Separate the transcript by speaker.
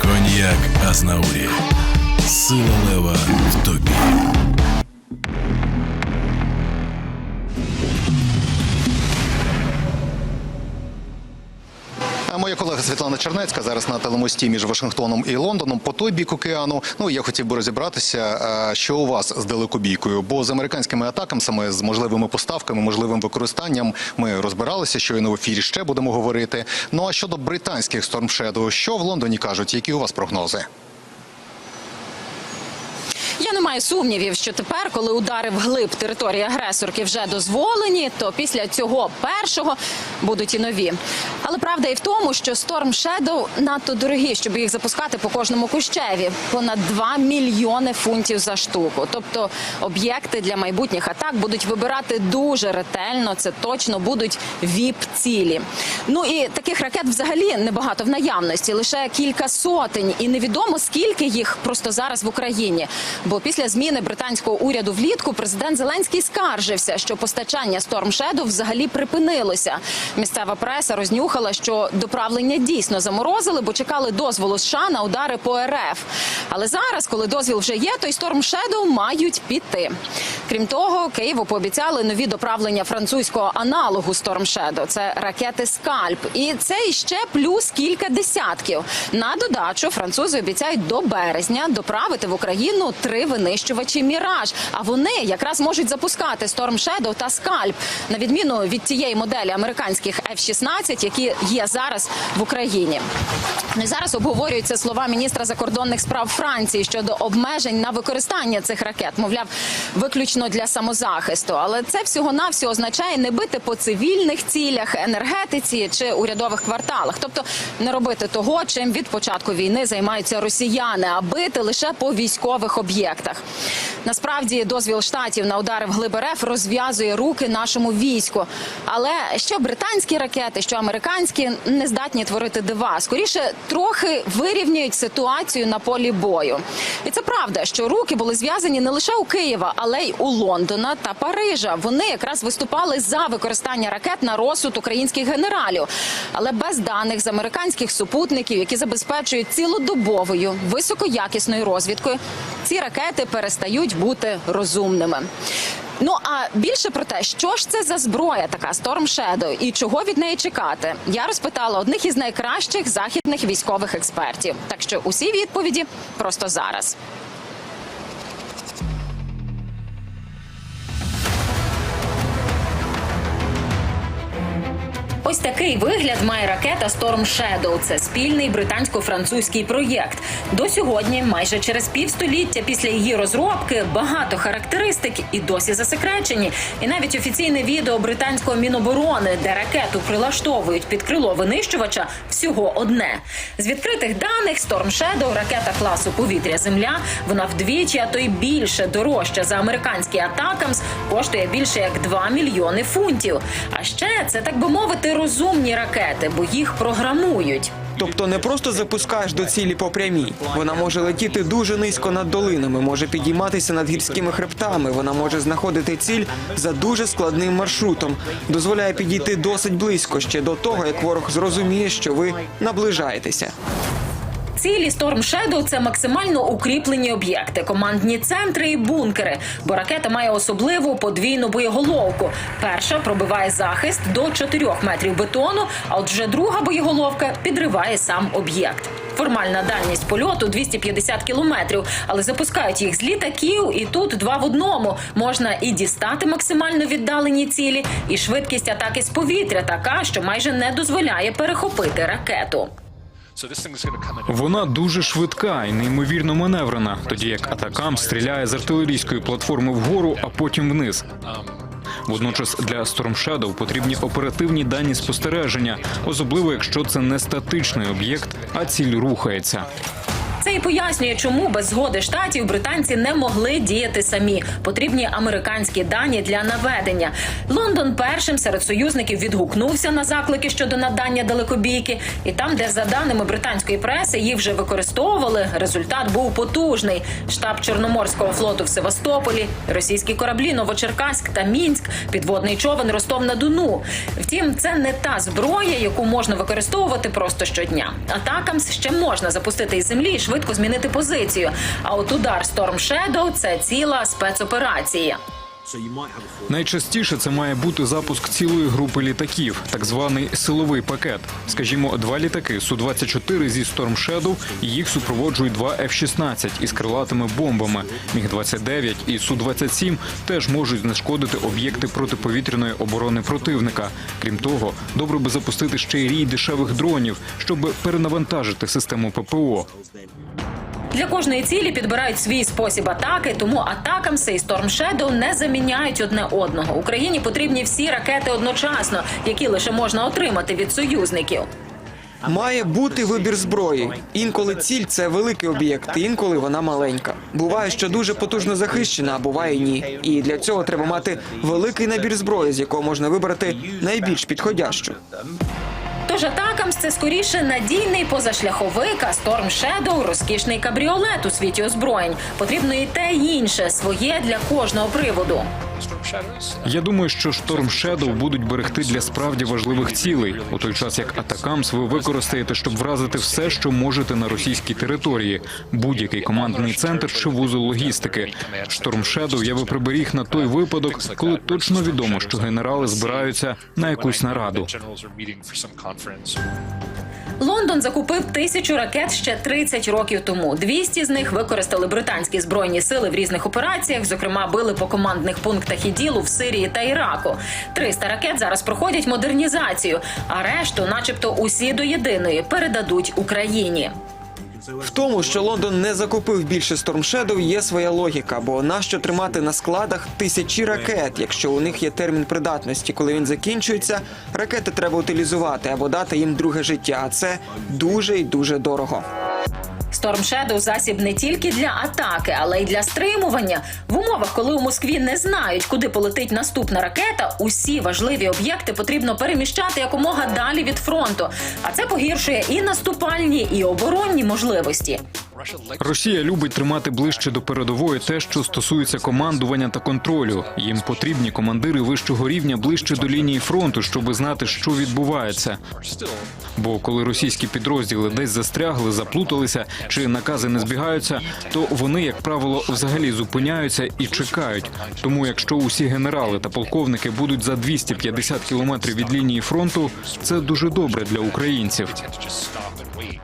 Speaker 1: Коньяк Азнаурі. Сила лева в тобі.
Speaker 2: Моя колега Світлана Чернецька зараз на телемості між Вашингтоном і Лондоном по той бік океану. Ну я хотів би розібратися, що у вас з далекобійкою, бо з американськими атаками, саме з можливими поставками, можливим використанням, ми розбиралися, що і на ефірі ще будемо говорити. Ну а щодо британських Storm Shadow, що в Лондоні кажуть, які у вас прогнози?
Speaker 3: Я не маю сумнівів, що тепер, коли удари вглиб території агресорки вже дозволені, то після цього першого будуть і нові. Але правда і в тому, що Storm Shadow надто дорогі, щоб їх запускати по кожному кущеві. Понад 2 мільйони фунтів за штуку. Тобто об'єкти для майбутніх атак будуть вибирати дуже ретельно. Це точно будуть віп-цілі. Ну і таких ракет взагалі небагато в наявності, лише кілька сотень, і невідомо скільки їх просто зараз в Україні. Бо після зміни британського уряду влітку президент Зеленський скаржився, що постачання Storm Shadow взагалі припинилося. Місцева преса рознюхала, що доправлення дійсно заморозили, бо чекали дозволу США на удари по РФ. Але зараз, коли дозвіл вже є, то й Storm Shadow мають піти. Крім того, Києву пообіцяли нові доправлення французького аналогу Storm Shadow. Це ракети Скальп, і це іще плюс кілька десятків. На додачу французи обіцяють до березня доправити в Україну три винищувачі Міраж. А вони якраз можуть запускати Storm Shadow та Скальп, на відміну від тієї моделі американських F-16, які є зараз в Україні. Зараз обговорюються слова міністра закордонних справ Франції щодо обмежень на використання цих ракет, мовляв, виключно для самозахисту. Але це всього навсього означає не бити по цивільних цілях, енергетиці чи урядових кварталах, тобто не робити того, чим від початку війни займаються росіяни, а бити лише по військових об'єктах. Насправді дозвіл штатів на удари в глиб РФ розв'язує руки нашому війську. Але що британські ракети, що американські не здатні творити дива. Скоріше трохи вирівнюють ситуацію на полі бою. І це правда, що руки були зв'язані не лише у Києва, але й у Лондона та Парижа. Вони якраз виступали за використання ракет на розсуд українських генералів, але без даних з американських супутників, які забезпечують цілодобовою високоякісною розвідкою, ці ракети перестають бути розумними. Ну а більше про те, що ж це за зброя, така Storm Shadow і чого від неї чекати, я розпитала одних із найкращих західних військових експертів. Так що усі відповіді просто зараз. Ось такий вигляд має ракета Storm Shadow. Це спільний британсько-французький проєкт. До сьогодні, майже через півстоліття після її розробки, багато характеристик і досі засекречені. І навіть офіційне відео британського міноборони, де ракету прилаштовують під крило винищувача, всього одне. З відкритих даних Storm Shadow – ракета класу повітря Земля. Вона вдвічі, а то й більше дорожча за американські атакамс, коштує більше як 2 мільйони фунтів. А ще це так би мовити розумні ракети, бо їх програмують.
Speaker 4: Тобто не просто запускаєш до цілі по прямій. Вона може летіти дуже низько над долинами, може підійматися над гірськими хребтами. Вона може знаходити ціль за дуже складним маршрутом. Дозволяє підійти досить близько ще до того, як ворог зрозуміє, що ви наближаєтеся.
Speaker 3: Цілі Storm Shadow – це максимально укріплені об'єкти, командні центри і бункери. Бо ракета має особливу подвійну боєголовку. Перша пробиває захист до 4 метрів бетону, а от вже друга боєголовка підриває сам об'єкт. Формальна дальність польоту 250 кілометрів, але запускають їх з літаків, і тут два в одному. Можна і дістати максимально віддалені цілі, і швидкість атаки з повітря така, що майже не дозволяє перехопити ракету.
Speaker 5: Вона дуже швидка і неймовірно маневрена, тоді як атакам стріляє з артилерійської платформи вгору, а потім вниз. Водночас для Storm Shadow потрібні оперативні дані спостереження, особливо якщо це не статичний об'єкт, а ціль рухається.
Speaker 3: Це і пояснює, чому без згоди штатів британці не могли діяти самі. Потрібні американські дані для наведення. Лондон першим серед союзників відгукнувся на заклики щодо надання далекобійки, і там, де за даними британської преси їх вже використовували, результат був потужний. Штаб Чорноморського флоту в Севастополі, російські кораблі Новочеркаськ та Мінськ, підводний човен Ростов на Дону. Втім, це не та зброя, яку можна використовувати просто щодня. Атакамс ще можна запустити із землі швидко змінити позицію. А от удар Storm Shadow – це ціла спецоперація.
Speaker 5: Найчастіше це має бути запуск цілої групи літаків, так званий силовий пакет. Скажімо, два літаки Су-24 зі Storm Shadow і їх супроводжують два F-16 із крилатими бомбами. Міг-29 і Су-27 теж можуть знешкодити об'єкти протиповітряної оборони противника. Крім того, добре би запустити ще й рій дешевих дронів, щоб перенавантажити систему ППО.
Speaker 3: Для кожної цілі підбирають свій спосіб атаки, тому атакамси і Storm Shadow не заміняють одне одного. Україні потрібні всі ракети одночасно, які лише можна отримати від союзників.
Speaker 4: Має бути вибір зброї. Інколи ціль це великий об'єкт, інколи вона маленька. Буває, що дуже потужно захищена, а буває ні. І для цього треба мати великий набір зброї, з якого можна вибрати найбільш підходящу.
Speaker 3: Тож атакамс це скоріше надійний позашляховик, а Storm Shadow – розкішний кабріолет у світі озброєнь. Потрібно і те, і інше своє для кожного приводу.
Speaker 5: Я думаю, що Storm Shadow будуть берегти для справді важливих цілей, у той час як Атакамс ви використаєте, щоб вразити все, що можете на російській території, будь-який командний центр чи вузол логістики. Storm Shadow я би приберіг на той випадок, коли точно відомо, що генерали збираються на якусь нараду.
Speaker 3: Лондон закупив тисячу ракет ще 30 років тому. 200 з них використали британські збройні сили в різних операціях. Зокрема, били по командних пунктах і ділу в Сирії та Іраку. 300 ракет зараз проходять модернізацію, а решту, начебто, усі до єдиної передадуть Україні.
Speaker 4: В тому, що Лондон не закупив більше Storm є своя логіка. Бо нащо тримати на складах тисячі ракет, якщо у них є термін придатності, коли він закінчується, ракети треба утилізувати або дати їм друге життя. А це дуже і дуже дорого.
Speaker 3: Storm Shadow – засіб не тільки для атаки, але й для стримування. В умовах, коли у Москві не знають, куди полетить наступна ракета, усі важливі об'єкти потрібно переміщати якомога далі від фронту. А це погіршує і наступальні, і оборонні можливості.
Speaker 5: Росія любить тримати ближче до передової те, що стосується командування та контролю. Їм потрібні командири вищого рівня ближче до лінії фронту, щоб знати, що відбувається. Бо коли російські підрозділи десь застрягли, заплуталися чи накази не збігаються, то вони, як правило, взагалі зупиняються і чекають. Тому, якщо усі генерали та полковники будуть за 250 кілометрів від лінії фронту, це дуже добре для українців.